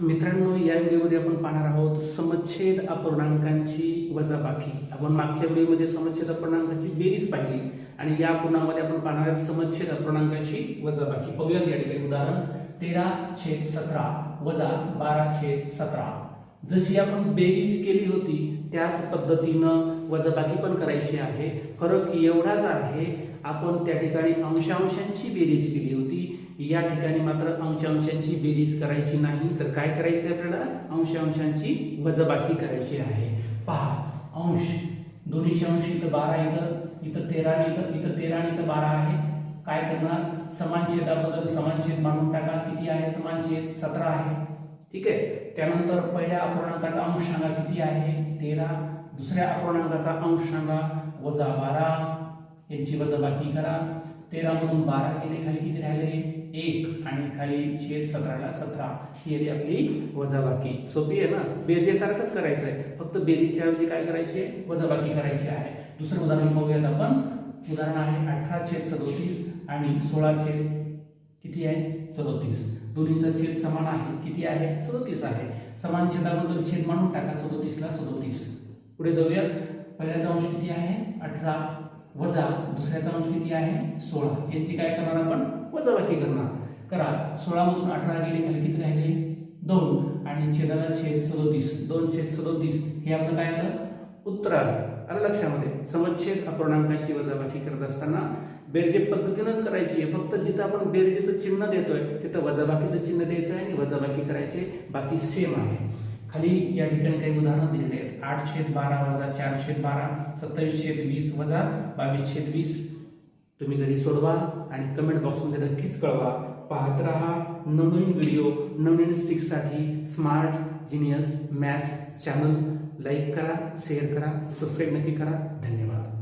मित्रांनो या व्हिडिओमध्ये आपण पाहणार आहोत समच्छेद अपूर्णांकांची वजाबाकी. आपण मागच्या व्हिडिओमध्ये समच्छेद अपूर्णांकाची बेरीज पाहिली आणि या पूर्णामध्ये आपण पाहणार आहोत समच्छेद अपूर्णांकांची वजाबाकी. पाहूयात या ठिकाणी उदाहरण. तेरा छेद सतरा वजा बारा छेद सतरा. जशी आपण बेरीज केली होती त्याच पद्धतीनं वजाबाकी पण करायची आहे. फरक एवढाच आहे आपण त्या ठिकाणी अंशांशांची बेरीज केली होती. या ठिकाणी मात्र अंशांशांची बेरीज करायची नाही. तर काय करायचं आहे आपल्याला? अंशांशांची वजबाकी करायची आहे. पहा अंश. दोन्हीशे अंश इथं बारा इथं इथं तेरा इथं इथं तेरा आणि इथं बारा आहे. काय करणार? समान छेदाबद्दल समान छेद मानून टाका. किती आहे? समान छेद सतरा आहे. ठीक आहे? त्यानंतर पहिल्या अपूर्णांकाचा अंश सांगा किती आहे? तेरा. दुसऱ्या अपूर्णांकाचा अंश सांगा. वजा बारा. यांची वजाबाकी करा. तेरा मधून बारा गेले खाली किती राहिले? एक. आणि खाली छेद सतराला सतरा. ही आली आपली वजाबाकी. सोपी आहे ना? बेरजेसारखंच करायचं आहे फक्त बेरीच्या ऐवजी काय करायचे? वजाबाकी करायची आहे. दुसरं उदाहरण बघूयात आपण. उदाहरण आहे अठरा छेद सदोतीस आणि सोळा छेद किती आहे? सदोतीस. दोन्हीचा छेद समान आहे. किती आहे? सदोतीस आहे. समान छेदाबद्दल छेद मानून टाका. सदोतीसला सदोतीस. पुढे जाऊयात. पहिल्याचा अंश किती आहे? अठरा. वजा दुसऱ्याचा अंश किती आहे? सोळा. यांची काय करणार आपण? वजाबाकी करणार. करा. सोळामधून अठरा गेले खाली किती राहिले? दोन. आणि छेदाला छेद सदोतीस. दोन छेद सदोतीस. हे आपलं काय आलं? उत्तर आलं. आलं लक्षामध्ये. समच्छेद अपूर्णांकाची वजाबाकी करत असताना बेरजे पद्धतीनंच करायची आहे. फक्त जिथं आपण बेरजेचं चिन्ह देतोय तिथं वजाबाकीचं चिन्ह द्यायचं आहे आणि वजाबाकी करायचे. बाकी सेम आहे. खाली या ठिकाणी काही उदाहरणं दिलेली आहेत. आठ छेद बारा वजा चार छेद बारा सत्तावीस छेद वीस वजा बावीस छेद वीस. तुम्ही घरी सोडवा आणि कमेंट बॉक्समध्ये नक्कीच कळवा. पाहत राहा नवनवीन व्हिडिओ नवनवीन स्टिक्ससाठी smart genius maths channel like करा शेअर करा सबस्क्राईब नक्की करा. धन्यवाद.